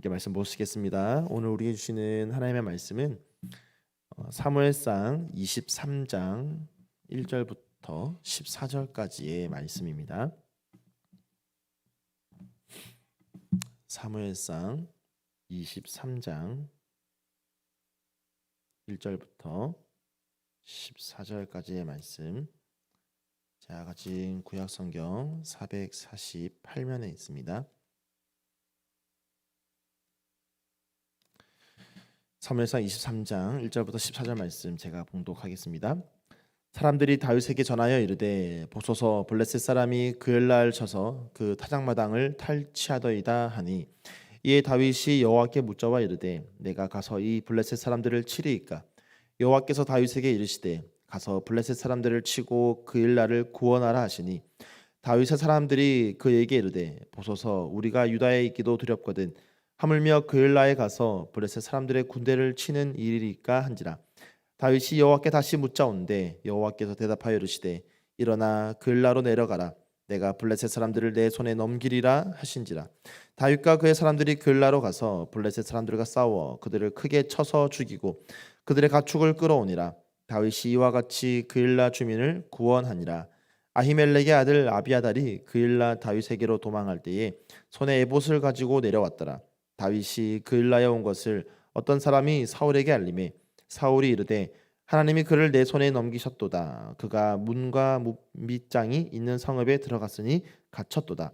함께 말씀 보시겠습니다. 오늘 우리에게 주시는 하나님의 말씀은 어, 사무엘상 23장 1절부터 14절까지의 말씀입니다. 사무엘상 23장 1절부터 14절까지의 말씀. 제가 가진 구약 성경 448면에 있습니다. 사무엘상 23장 1절부터 14절 말씀 제가 봉독하겠습니다. 사람들이 다윗에게 전하여 이르되 보소서 블레셋 사람이 그을날 쳐서 그 타작마당을 탈취하더이다 하니 이에 다윗이 여호와께 묻자와 이르되 내가 가서 이 블레셋 사람들을 치리이까 여호와께서 다윗에게 이르시되 가서 블레셋 사람들을 치고 그일날을 구원하라 하시니 다윗의 사람들이 그에게 이르되 보소서 우리가 유다에 있기도 두렵거든 하물며 그일라에 가서 블레셋 사람들의 군대를 치는 일이리까 한지라. 다윗이 여호와께 다시 묻자온데 여호와께서 대답하여 이르시되 일어나 그일라로 내려가라. 내가 블레셋 사람들을 내 손에 넘기리라 하신지라. 다윗과 그의 사람들이 그일라로 가서 블레셋 사람들과 싸워 그들을 크게 쳐서 죽이고 그들의 가축을 끌어오니라. 다윗이 이와 같이 그일라 주민을 구원하니라. 아히멜렉의 아들 아비아달이 그일라 다윗에게로 도망할 때에 손에 에봇을 가지고 내려왔더라 다윗이 그일라에 온 것을 어떤 사람이 사울에게 알림해 사울이 이르되 하나님이 그를 내 손에 넘기셨도다. 그가 문과 밑장이 있는 성읍에 들어갔으니 갇혔도다.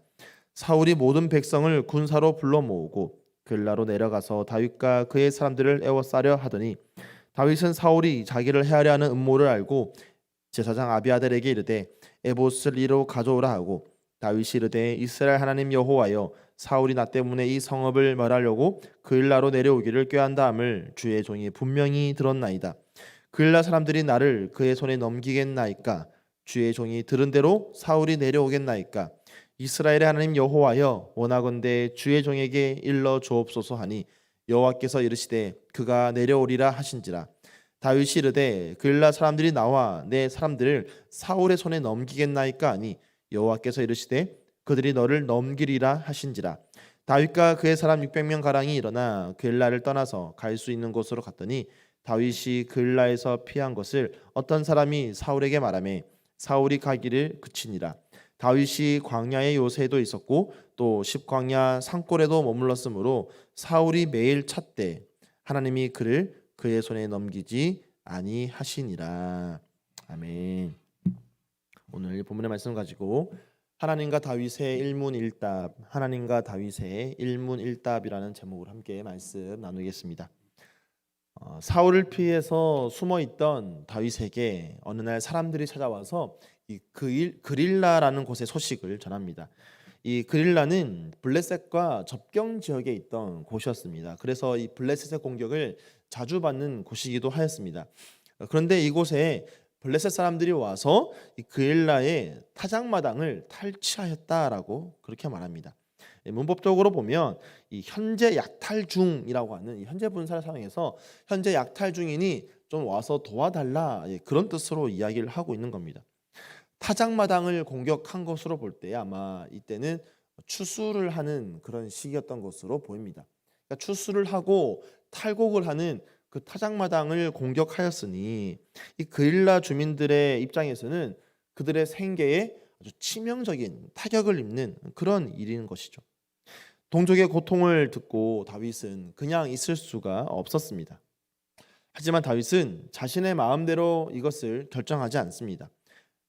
사울이 모든 백성을 군사로 불러 모으고 그일라로 내려가서 다윗과 그의 사람들을 애워싸려 하더니 다윗은 사울이 자기를 해하려 하는 음모를 알고 제사장 아비아델에게 이르되 에봇을 이로 가져오라 하고 다윗이 이르되 이스라엘 하나님 여호와여 사울이 나 때문에 이 성읍을 멸하려고 그일라로 내려오기를 꾀한다함을 주의 종이 분명히 들었나이다. 그일라 사람들이 나를 그의 손에 넘기겠나이까? 주의 종이 들은 대로 사울이 내려오겠나이까? 이스라엘의 하나님 여호와여 원하건대 주의 종에게 일러 주옵소서 하니 여호와께서 이르시되 그가 내려오리라 하신지라 다윗이 이르되 그일라 사람들이 나와 내 사람들을 사울의 손에 넘기겠나이까 하니 여호와께서 이르시되 그들이 너를 넘기리라 하신지라. 다윗과 그의 사람 600명 가량이 일어나 그일라를 떠나서 갈 수 있는 곳으로 갔더니 다윗이 그일라에서 피한 것을 어떤 사람이 사울에게 말하매 사울이 가기를 그치니라. 다윗이 광야의 요새도 있었고 또 십광야 산골에도 머물렀으므로 사울이 매일 찾되 하나님이 그를 그의 손에 넘기지 아니하시니라. 아멘. 오늘 본문의 말씀 가지고 하나님과 다윗의 일문일답, 하나님과 다윗의 일문일답이라는 제목으로 함께 말씀 나누겠습니다. 어, 사울을 피해서 숨어 있던 다윗에게 어느 날 사람들이 찾아와서 이 그일, 그릴라라는 곳의 소식을 전합니다. 이 그릴라는 블레셋과 접경 지역에 있던 곳이었습니다. 그래서 이 블레셋의 공격을 자주 받는 곳이기도 하였습니다. 그런데 이곳에 블레셋 사람들이 와서 이 그일라의 타작마당을 탈취하였다라고 그렇게 말합니다. 예, 문법적으로 보면 이 현재 약탈 중이라고 하는 이 현재 분사를 사용해서 현재 약탈 중이니 좀 와서 도와달라 예, 그런 뜻으로 이야기를 하고 있는 겁니다. 타작마당을 공격한 것으로 볼 때 아마 이때는 추수를 하는 그런 시기였던 것으로 보입니다. 그러니까 추수를 하고 탈곡을 하는 그 타작마당을 공격하였으니 이 그일라 주민들의 입장에서는 그들의 생계에 아주 치명적인 타격을 입는 그런 일인 것이죠. 동족의 고통을 듣고 다윗은 그냥 있을 수가 없었습니다. 하지만 다윗은 자신의 마음대로 이것을 결정하지 않습니다.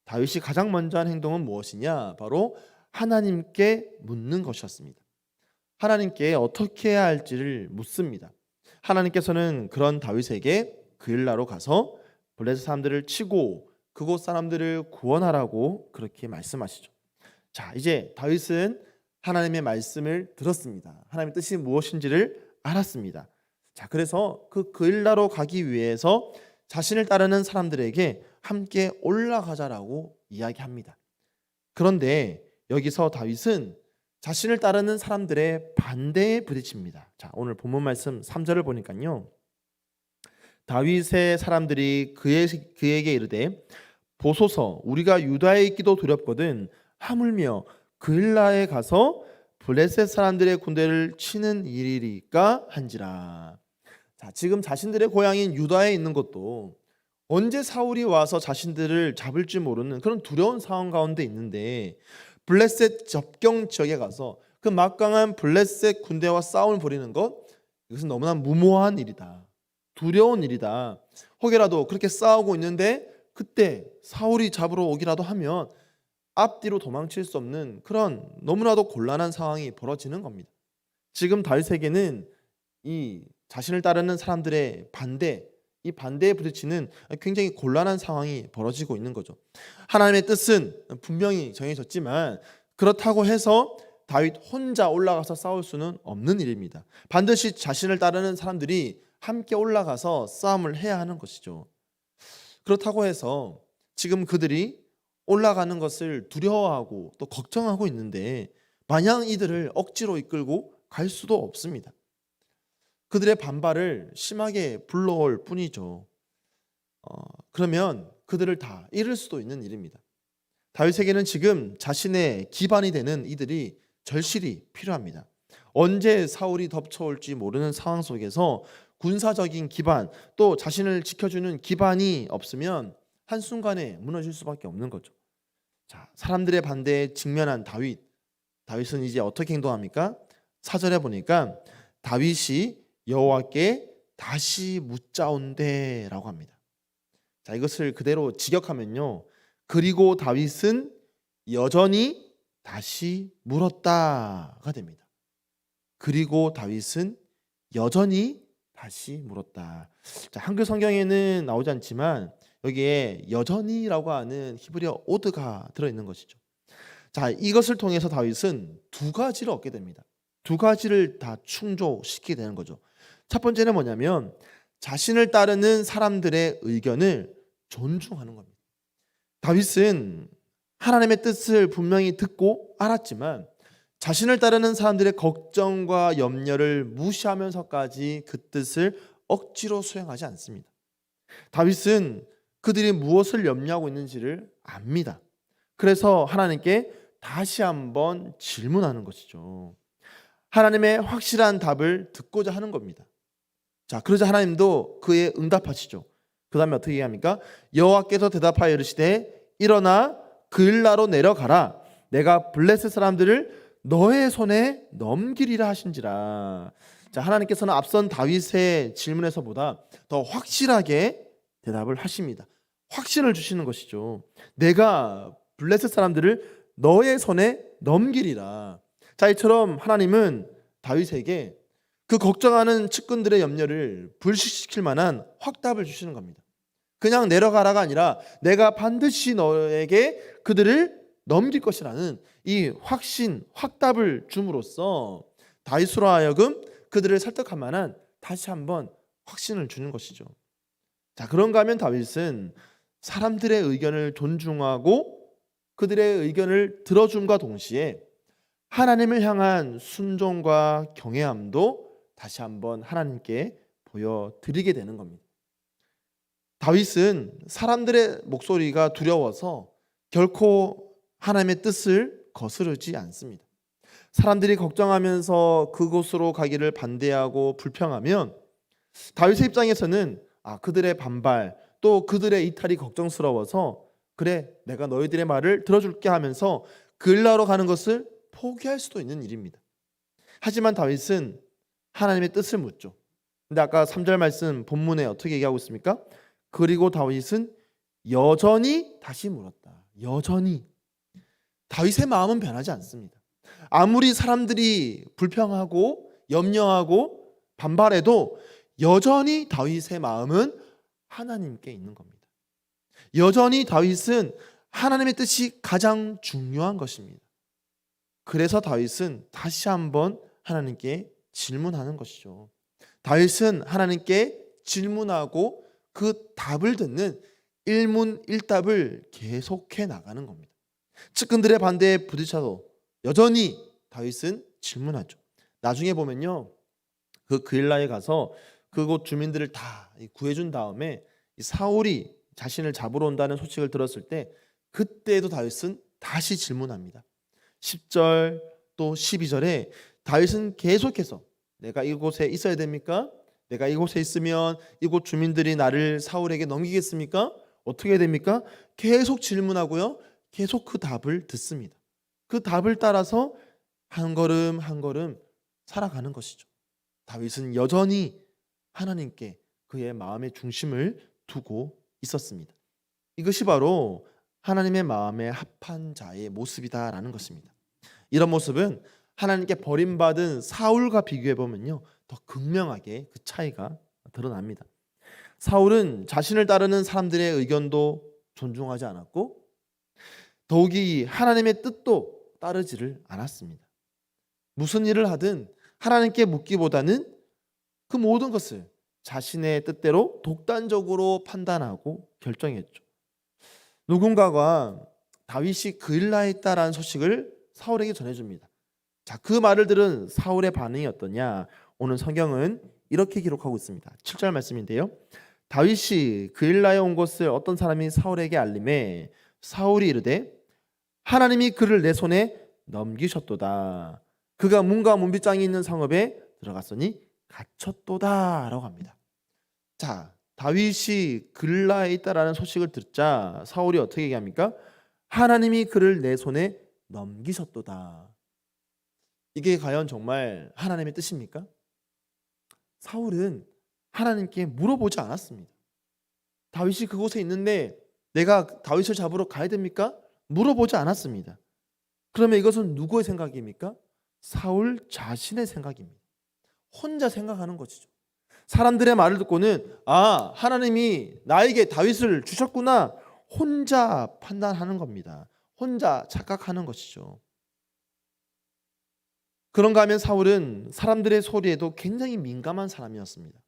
다윗이 가장 먼저 한 행동은 무엇이냐? 바로 하나님께 묻는 것이었습니다. 하나님께 어떻게 해야 할지를 묻습니다. 하나님께서는 그런 다윗에게 그일라로 가서 블레셋 사람들을 치고 그곳 사람들을 구원하라고 그렇게 말씀하시죠. 자, 이제 다윗은 하나님의 말씀을 들었습니다. 하나님의 뜻이 무엇인지를 알았습니다. 자, 그래서 그 그일라로 가기 위해서 자신을 따르는 사람들에게 함께 올라가자라고 이야기합니다. 그런데 여기서 다윗은 자신을 따르는 사람들의 반대에 부딪힙니다. 자, 오늘 본문 말씀 3절을 보니까요. 다윗의 사람들이 그에, 그에게 이르되 보소서 우리가 유다에 있기도 두렵거든 하물며 그일라에 가서 블레셋 사람들의 군대를 치는 일이리까 한지라. 자, 지금 자신들의 고향인 유다에 있는 것도 언제 사울이 와서 자신들을 잡을지 모르는 그런 두려운 상황 가운데 있는데 블레셋 접경 지역에 가서 그 막강한 블레셋 군대와 싸움을 벌이는 것 이것은 너무나 무모한 일이다. 두려운 일이다. 혹여라도 그렇게 싸우고 있는데 그때 사울이 잡으러 오기라도 하면 앞뒤로 도망칠 수 없는 그런 너무나도 곤란한 상황이 벌어지는 겁니다. 지금 다윗에게는 이 자신을 따르는 사람들의 반대, 이 반대에 부딪히는 굉장히 곤란한 상황이 벌어지고 있는 거죠. 하나님의 뜻은 분명히 정해졌지만 그렇다고 해서 다윗 혼자 올라가서 싸울 수는 없는 일입니다. 반드시 자신을 따르는 사람들이 함께 올라가서 싸움을 해야 하는 것이죠. 그렇다고 해서 지금 그들이 올라가는 것을 두려워하고 또 걱정하고 있는데 마냥 이들을 억지로 이끌고 갈 수도 없습니다. 그들의 반발을 심하게 불러올 뿐이죠. 어, 그러면 그들을 다 잃을 수도 있는 일입니다. 다윗에게는 지금 자신의 기반이 되는 이들이 절실히 필요합니다. 언제 사울이 덮쳐올지 모르는 상황 속에서 군사적인 기반 또 자신을 지켜주는 기반이 없으면 한순간에 무너질 수밖에 없는 거죠. 자, 사람들의 반대에 직면한 다윗. 다윗은 이제 어떻게 행동합니까? 사절에 보니까 다윗이 여호와께 다시 묻자온대라고 합니다. 자, 이것을 그대로 직역하면요. 그리고 다윗은 여전히 다시 물었다가 됩니다. 그리고 다윗은 여전히 다시 물었다. 자, 한글 성경에는 나오지 않지만 여기에 여전히라고 하는 히브리어 오드가 들어 있는 것이죠. 자, 이것을 통해서 다윗은 두 가지를 얻게 됩니다. 두 가지를 다 충족시키게 되는 거죠. 첫 번째는 뭐냐면 자신을 따르는 사람들의 의견을 존중하는 겁니다. 다윗은 하나님의 뜻을 분명히 듣고 알았지만 자신을 따르는 사람들의 걱정과 염려를 무시하면서까지 그 뜻을 억지로 수행하지 않습니다. 다윗은 그들이 무엇을 염려하고 있는지를 압니다. 그래서 하나님께 다시 한번 질문하는 것이죠. 하나님의 확실한 답을 듣고자 하는 겁니다. 자, 그러자 하나님도 그에 응답하시죠. 그 다음에 어떻게 합니까? 여호와께서 대답하여 이르시되 일어나 그일라로 내려가라. 내가 블레셋 사람들을 너의 손에 넘기리라 하신지라. 자, 하나님께서는 앞선 다윗의 질문에서보다 더 확실하게 대답을 하십니다. 확신을 주시는 것이죠. 내가 블레셋 사람들을 너의 손에 넘기리라. 자, 이처럼 하나님은 다윗에게 그 걱정하는 측근들의 염려를 불식시킬 만한 확답을 주시는 겁니다. 그냥 내려가라가 아니라 내가 반드시 너에게 그들을 넘길 것이라는 이 확신, 확답을 줌으로써 다윗으로 하여금 그들을 설득할 만한 다시 한번 확신을 주는 것이죠. 자, 그런가 하면 다윗은 사람들의 의견을 존중하고 그들의 의견을 들어줌과 동시에 하나님을 향한 순종과 경외함도 다시 한번 하나님께 보여드리게 되는 겁니다. 다윗은 사람들의 목소리가 두려워서 결코 하나님의 뜻을 거스르지 않습니다. 사람들이 걱정하면서 그곳으로 가기를 반대하고 불평하면 다윗의 입장에서는 아 그들의 반발 또 그들의 이탈이 걱정스러워서 그래 내가 너희들의 말을 들어줄게 하면서 글라로 가는 것을 포기할 수도 있는 일입니다. 하지만 다윗은 하나님의 뜻을 묻죠. 근데 아까 3절 말씀 본문에 어떻게 얘기하고 있습니까? 그리고 다윗은 여전히 다시 물었다. 여전히 다윗의 마음은 변하지 않습니다. 아무리 사람들이 불평하고 염려하고 반발해도 여전히 다윗의 마음은 하나님께 있는 겁니다. 여전히 다윗은 하나님의 뜻이 가장 중요한 것입니다. 그래서 다윗은 다시 한번 하나님께 질문하는 것이죠. 다윗은 하나님께 질문하고 그 답을 듣는 일문일답을 계속해 나가는 겁니다. 측근들의 반대에 부딪혀도 여전히 다윗은 질문하죠. 나중에 보면요. 그 그일라에 가서 그곳 주민들을 다 구해준 다음에 사울이 자신을 잡으러 온다는 소식을 들었을 때 그때도 다윗은 다시 질문합니다. 10절, 또 12절에 다윗은 계속해서 내가 이곳에 있어야 됩니까? 내가 이곳에 있으면 이곳 주민들이 나를 사울에게 넘기겠습니까? 어떻게 됩니까? 계속 질문하고요. 계속 그 답을 듣습니다. 그 답을 따라서 한 걸음 한 걸음 살아가는 것이죠. 다윗은 여전히 하나님께 그의 마음의 중심을 두고 있었습니다. 이것이 바로 하나님의 마음에 합한 자의 모습이다라는 것입니다. 이런 모습은 하나님께 버림받은 사울과 비교해 보면요. 더 극명하게 그 차이가 드러납니다. 사울은 자신을 따르는 사람들의 의견도 존중하지 않았고 더욱이 하나님의 뜻도 따르지를 않았습니다. 무슨 일을 하든 하나님께 묻기보다는 그 모든 것을 자신의 뜻대로 독단적으로 판단하고 결정했죠. 누군가가 다윗이 그일라에 있다라는 소식을 사울에게 전해줍니다. 자, 그 말을 들은 사울의 반응이 어떠냐? 오늘 성경은 이렇게 기록하고 있습니다. 7절 말씀인데요. 다윗이 그일라에 온 것을 어떤 사람이 사울에게 알림해 사울이 이르되 하나님이 그를 내 손에 넘기셨도다. 그가 문과 문빗장이 있는 성읍에 들어갔으니 갇혔도다라고 합니다. 자, 다윗이 글라에 있다라는 소식을 듣자 사울이 어떻게 얘기합니까? 하나님이 그를 내 손에 넘기셨도다. 이게 과연 정말 하나님의 뜻입니까? 사울은 하나님께 물어보지 않았습니다. 다윗이 그곳에 있는데 내가 다윗을 잡으러 가야 됩니까? 물어보지 않았습니다. 그러면 이것은 누구의 생각입니까? 사울 자신의 생각입니다. 혼자 생각하는 것이죠. 사람들의 말을 듣고는 아 하나님이 나에게 다윗을 주셨구나 혼자 판단하는 겁니다. 혼자 착각하는 것이죠. 그런가 하면 사울은 사람들의 소리에도 굉장히 민감한 사람이었습니다.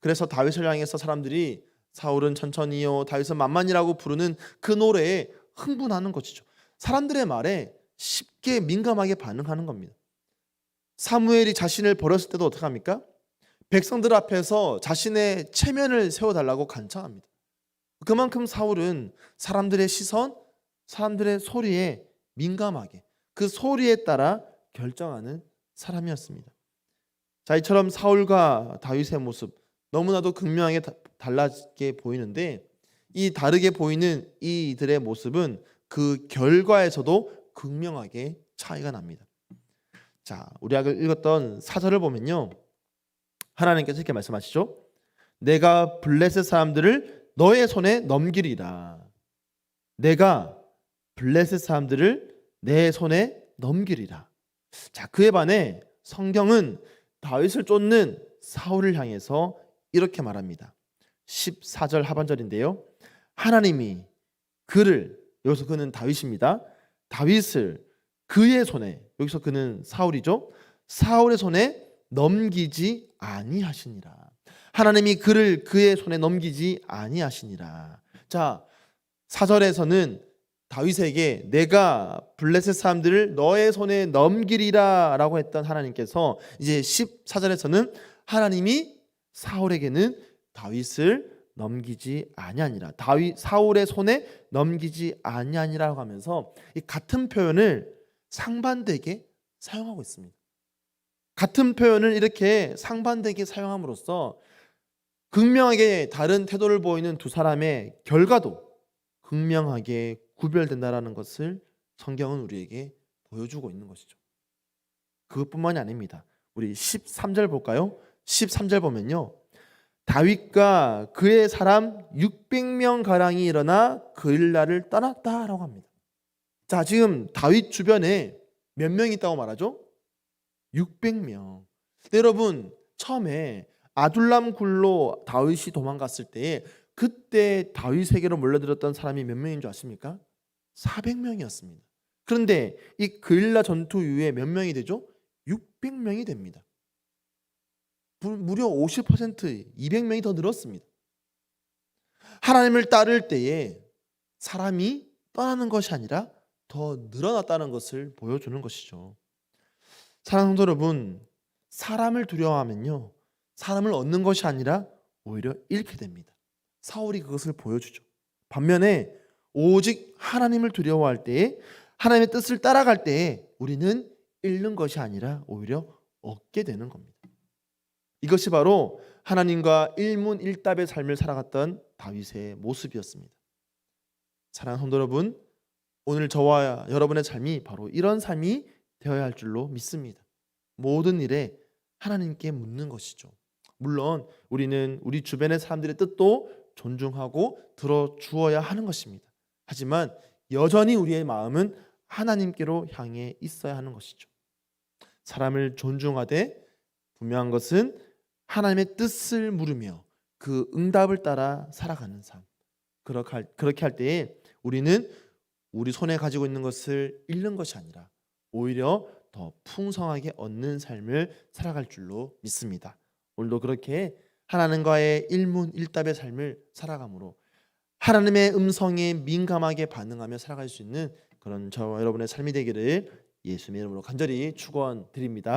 그래서 다윗을 향해서 사람들이 사울은 천천히요 다윗은 만만이라고 부르는 그 노래에 흥분하는 것이죠. 사람들의 말에 쉽게 민감하게 반응하는 겁니다. 사무엘이 자신을 버렸을 때도 어떻게 합니까? 백성들 앞에서 자신의 체면을 세워달라고 간청합니다. 그만큼 사울은 사람들의 시선, 사람들의 소리에 민감하게 그 소리에 따라 결정하는 사람이었습니다. 자, 이처럼 사울과 다윗의 모습 너무나도 극명하게 달라게 보이는데 이 다르게 보이는 이들의 모습은 그 결과에서도 극명하게 차이가 납니다. 자, 우리가 읽었던 사절을 보면요. 하나님께서 이렇게 말씀하시죠. 내가 블레셋 사람들을 너의 손에 넘기리라. 내가 블레셋 사람들을 내 손에 넘기리라. 자, 그에 반해 성경은 다윗을 쫓는 사울을 향해서 이렇게 말합니다. 14절 하반절인데요. 하나님이 그를 여기서 그는 다윗입니다. 다윗을 그의 손에 여기서 그는 사울이죠. 사울의 손에 넘기지 아니하시니라. 하나님이 그를 그의 손에 넘기지 아니하시니라. 자, 사절에서는 다윗에게 내가 블레셋 사람들을 너의 손에 넘기리라라고 했던 하나님께서 이제 14절에서는 하나님이 사울에게는 다윗을 넘기지 아니하니라. 다윗 사울의 손에 넘기지 아니하니라고 하면서 이 같은 표현을 상반되게 사용하고 있습니다. 같은 표현을 이렇게 상반되게 사용함으로써 극명하게 다른 태도를 보이는 두 사람의 결과도 극명하게 구별된다라는 것을 성경은 우리에게 보여주고 있는 것이죠. 그것뿐만이 아닙니다. 우리 13절 볼까요? 13절 보면요. 다윗과 그의 사람 600명 가량이 일어나 그일라를 떠났다라고 합니다. 자, 지금 다윗 주변에 몇 명 있다고 말하죠? 600명. 여러분, 처음에 아둘람 굴로 다윗이 도망갔을 때 그때 다윗에게로 몰려들었던 사람이 몇 명인 줄 아십니까? 400명이었습니다. 그런데 이 그일라 전투 이후에 몇 명이 되죠? 600명이 됩니다. 무려 50% 200명이 더 늘었습니다. 하나님을 따를 때에 사람이 떠나는 것이 아니라 더 늘어났다는 것을 보여주는 것이죠. 사랑하는 여러분, 사람을 두려워하면요. 사람을 얻는 것이 아니라 오히려 잃게 됩니다. 사울이 그것을 보여주죠. 반면에 오직 하나님을 두려워할 때에 하나님의 뜻을 따라갈 때에 우리는 잃는 것이 아니라 오히려 얻게 되는 겁니다. 이것이 바로 하나님과 일문일답의 삶을 살아갔던 다윗의 모습이었습니다. 사랑하는 성도 여러분, 오늘 저와 여러분의 삶이 바로 이런 삶이 되어야 할 줄로 믿습니다. 모든 일에 하나님께 묻는 것이죠. 물론 우리는 우리 주변의 사람들의 뜻도 존중하고 들어주어야 하는 것입니다. 하지만 여전히 우리의 마음은 하나님께로 향해 있어야 하는 것이죠. 사람을 존중하되 분명한 것은 하나님의 뜻을 물으며 그 응답을 따라 살아가는 삶. 그렇게 할, 때에 우리는 우리 손에 가지고 있는 것을 잃는 것이 아니라 오히려 더 풍성하게 얻는 삶을 살아갈 줄로 믿습니다. 오늘도 그렇게 하나님과의 일문일답의 삶을 살아감으로 하나님의 음성에 민감하게 반응하며 살아갈 수 있는 그런 저와 여러분의 삶이 되기를 예수님의 이름으로 간절히 축원드립니다.